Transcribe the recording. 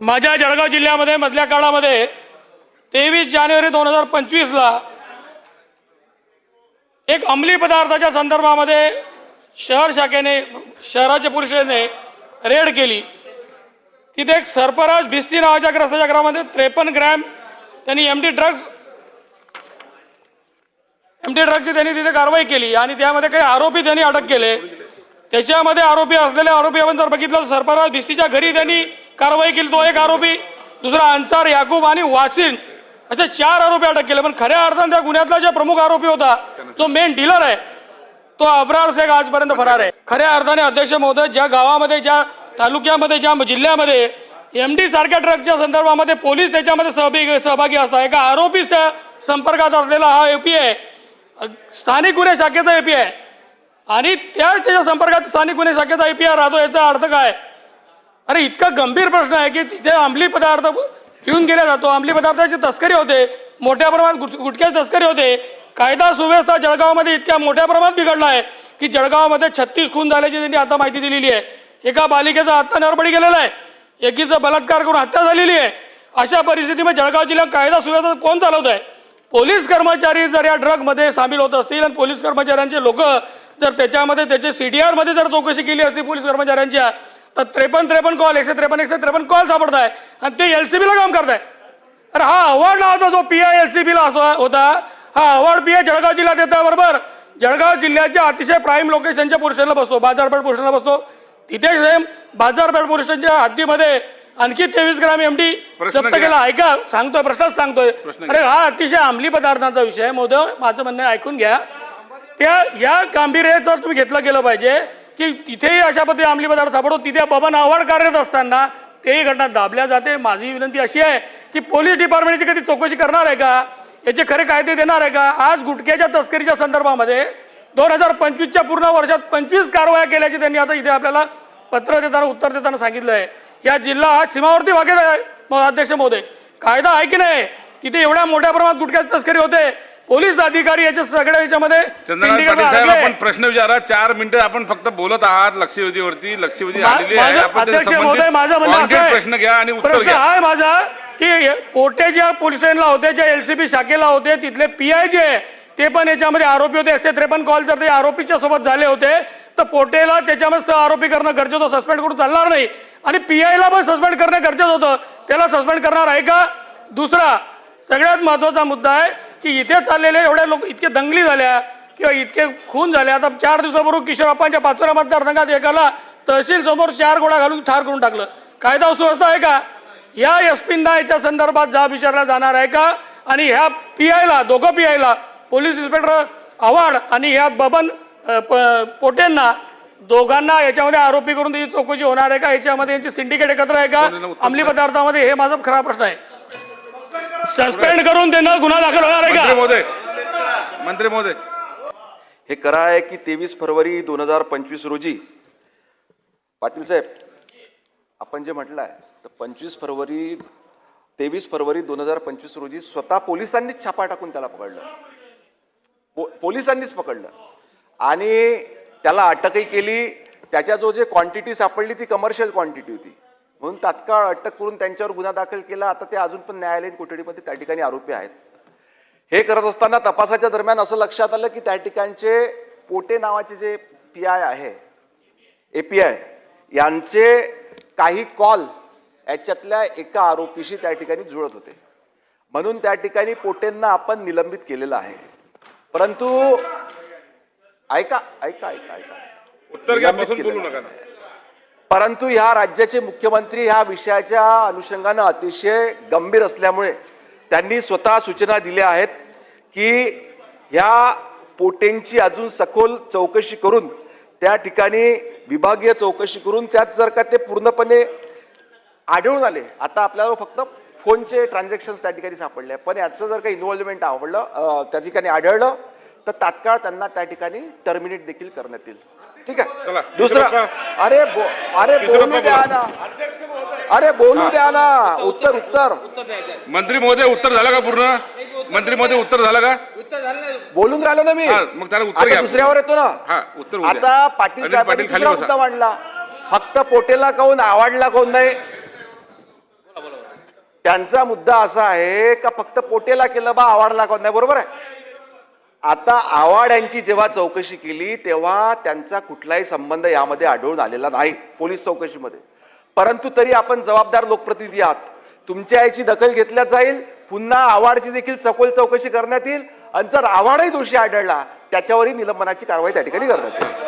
माझ्या जळगाव जिल्ह्यामध्ये मधल्या काळामध्ये तेवीस जानेवारी दोन हजार पंचवीसला एक अंमली पदार्थाच्या संदर्भामध्ये शहर शाखेने शहराच्या पुरुषाने रेड केली. तिथे एक सरपराज भिस्ती नावाच्या ग्रस्ताच्या घरामध्ये त्रेपन्न ग्रॅम त्यांनी M D drugs M D ड्रगची त्यांनी तिथे कारवाई केली आणि त्यामध्ये काही आरोपी त्यांनी अटक केले. त्याच्यामध्ये आरोपी असलेले आरोपी आपण जर बघितलं सरपराज भिस्तीच्या घरी त्यांनी कारवाई केली. तो एक आरोपी दुसरा अन्सार याकूब आणि वासिन असे चार आरोपी अटक केले. पण खऱ्या अर्थानं त्या गुन्ह्यातला जो प्रमुख आरोपी होता जो मेन डीलर आहे. तो अब्रार शेख आजपर्यंत फरार आहे. खऱ्या अर्थाने अध्यक्ष महोदय ज्या गावामध्ये ज्या तालुक्यामध्ये ज्या जिल्ह्यामध्ये एम डी सारख्या ट्रकच्या संदर्भामध्ये पोलीस त्याच्यामध्ये सहभागी सहभागी असतात. एका आरोपीच्या संपर्कात असलेला हा एपी आहे. स्थानिक गुन्हे शाखेचा ए पी आहे. आणि त्या त्याच्या संपर्कात स्थानिक गुन्हे शाखेचा ए पी आय राहतो याचा अर्थ काय? अरे इतका गंभीर प्रश्न आहे की तिथे अंमली पदार्थ घेऊन गेला जातो. अंमली पदार्थाची तस्करी होते. मोठ्या प्रमाणात गुट गुटख्याची तस्करी होते. कायदा सुव्यवस्था जळगावमध्ये इतक्या मोठ्या प्रमाणात बिघडला आहे की जळगावमध्ये छत्तीस खून झाल्याची त्यांनी आता माहिती दिलेली आहे. एका बालिकेचा आत्ता नरबळी गेलेला आहे. एकीचा बलात्कार करून हत्या झालेली आहे. अशा परिस्थितीमध्ये जळगाव जिल्ह्यात कायदा सुव्यवस्था कोण चालवत आहे पोलीस कर्मचारी जर या ड्रगमध्ये सामील होत असतील आणि पोलीस कर्मचाऱ्यांचे लोक जर त्याच्यामध्ये त्याचे सी डी आरमध्ये जर चौकशी केली असती पोलीस कर्मचाऱ्यांच्या तर त्रेपन्न त्रेपन्न कॉल एकशे त्रेपन्न एकशे त्रेपन्न कॉल सापडत आहे आणि ते एल सी बीला काम करताय. अरे हा अवॉर्ड नावाचा जो पी आय एल सी बीला असो होता. हा अवॉर्ड पी आय जळगाव जिल्ह्यात येतो बरोबर. जळगाव जिल्ह्याच्या अतिशय प्राईम लोकेशनच्या पोर्शनला बसतो बाजारपेठ पोर्शनला बसतो. तिथे सेम बाजारपेठ पोर्शनच्या हद्दीमध्ये आणखी तेवीस ग्राम एम डी जप्त. केला. ऐका सांगतोय प्रश्नच सांगतोय. अरे हा अतिशय अंमली पदार्थांचा विषय आहे मोदय माझं म्हणणं ऐकून घ्या. त्या या गांभीर्याचं तुम्ही घेतलं गेलं पाहिजे की तिथेही अशा पद्धती अंमली पदार्थ सापडतो तिथे बबन आव्हाड कार्यरत असताना तेही घटना दाबल्या जाते. माझी विनंती अशी आहे की पोलीस डिपार्टमेंटची कधी चौकशी करणार आहे का? याचे खरे कायदे देणार आहे का? आज गुटख्याच्या तस्करीच्या संदर्भामध्ये दोन हजार पंचवीसच्या पूर्ण वर्षात पंचवीस कारवाया केल्याची त्यांनी आता इथे आपल्याला पत्र देताना उत्तर देताना सांगितलं आहे या जिल्हा हा सीमावर्ती भागेत आहे. अध्यक्ष महोदय कायदा आहे की नाही? तिथे एवढ्या मोठ्या प्रमाणात गुटख्याची तस्करी होते. पोलीस अधिकारी याच्या सगळ्या याच्यामध्ये साहेब. आपण प्रश्न विचारा. चार मिनिटं आपण फक्त बोलत आहात लक्षवेधीवरती. लक्षवेधी अध्यक्ष महोदय माझं प्रश्न घ्या आणि उत्तर घ्या. आहे माझा की पोटे ज्या पोलीस स्टेशनला होते ज्या एलसीबी शाखेला होते तिथले पी आय जे ते पण याच्यामध्ये आरोपी होते. एकशे त्रेपन्न कॉल जर ते आरोपीच्या सोबत झाले होते. तर पोटेला त्याच्यामध्ये सह आरोपी करणं गरजेचं होतं. सस्पेंड करून चालणार नाही. आणि पी आयला पण सस्पेंड करणं गरजेचं होतं. त्याला सस्पेंड करणार आहे का? दुसरा सगळ्यात महत्त्वाचा मुद्दा आहे की इथे चाललेले एवढ्या लोक इतके दंगली झाल्या किंवा इतके खून झाले. आता चार दिवसापूर्वी किशोरप्पांच्या पाचोरा मतदारसंघात एकाला तहसील समोर चार गोळा घालून ठार करून टाकलं. कायदा सुव्यवस्था आहे का? या एस पींना याच्या संदर्भात जाब विचारला जाणार आहे का? आणि ह्या पी आयला दोघं पी आयला पोलीस इन्स्पेक्टर आव्हाड आणि ह्या बबन प- पोटेंना दोघांना याच्यामध्ये आरोपी करून त्याची चौकशी होणार आहे का? याच्यामध्ये यांची सिंडिकेट एकत्र आहे का? अंमली पदार्थामध्ये हे माझा खरा प्रश्न आहे. सस्पेंड करून त्यांना गुन्हा दाखल होणार आहे मंत्री का महोदय मंत्री महोदय. हे करा आहे की तेवीस फरवरी दोन हजार पंचवीस रोजी. पाटील साहेब आपण जे म्हटलं आहे तर पंचवीस फरवरी तेवीस फरवरी दोन हजार पंचवीस रोजी स्वतः पोलिसांनीच छापा टाकून त्याला पकडलं. पो- पोलिसांनीच पकडलं. आणि त्याला अटकही केली. त्याच्या जो जे क्वांटिटी सापडली ती कमर्शियल क्वांटिटी होती. म्हणून तात्काळ अटक करून त्यांच्यावर गुन्हा दाखल केला. आता ते अजून पण न्यायालयीन कोठडीमध्ये त्या ठिकाणी आरोपी आहेत. हे करत असताना तपासाच्या दरम्यान असं लक्षात आलं की त्या ठिकाणचे पोटे नावाचे जे पी आय आहे ए पी आय यांचे काही कॉल याच्यातल्या एका आरोपीशी त्या ठिकाणी जुळत होते. म्हणून त्या ठिकाणी पोटेंना आपण निलंबित केलेलं आहे. परंतु ऐका ऐका ऐका ऐका. उत्तर बोलू नका परंतु ह्या राज्याचे मुख्यमंत्री ह्या विषयाच्या अनुषंगानं अतिशय गंभीर असल्यामुळे त्यांनी स्वतः सूचना दिल्या आहेत की ह्या पोटेंची अजून सखोल चौकशी करून त्या ठिकाणी विभागीय चौकशी करून त्यात जर का ते पूर्णपणे आढळून आले आता आपल्याला फक्त फोनचे ट्रान्झॅक्शन त्या ठिकाणी सापडले पण याचं जर काही इन्व्हॉल्वमेंट आवडलं त्या ठिकाणी आढळलं तर तात्काळ त्यांना त्या ठिकाणी टर्मिनेट देखील करण्यात येईल. ठीक चला, आहे दुसरं. अरे बो अरे बोलू द्या. ना. अरे बोलू द्या ना. उत्तर उत्तर मंत्री महोदय उत्तर झालं का पूर्ण? मंत्री महोदय उत्तर झालं का? बोलून राहिलो ना मी. मग त्याला उत्तर. दुसऱ्यावर येतो ना. हा, उत्तर. आता पाटील पाटील खाली. मुद्दा मांडला. फक्त पोटेला काऊन आवडला कोण नाही? त्यांचा मुद्दा असा आहे का फक्त पोटेला केलं बा आवडला कोण नाही? बरोबर आहे? आता आव्हाड यांची जेव्हा चौकशी केली तेव्हा त्यांचा कुठलाही संबंध यामध्ये आढळून आलेला नाही पोलीस चौकशीमध्ये. परंतु तरी आपण जबाबदार लोकप्रतिनिधी आहात. तुमच्या याची दखल घेतल्या जाईल पुन्हा आव्हाडची देखील सखोल चौकशी करण्यात येईल आणि जर आव्हाडही दोषी आढळला त्याच्यावरही निलंबनाची कारवाई त्या ठिकाणी करण्यात येईल.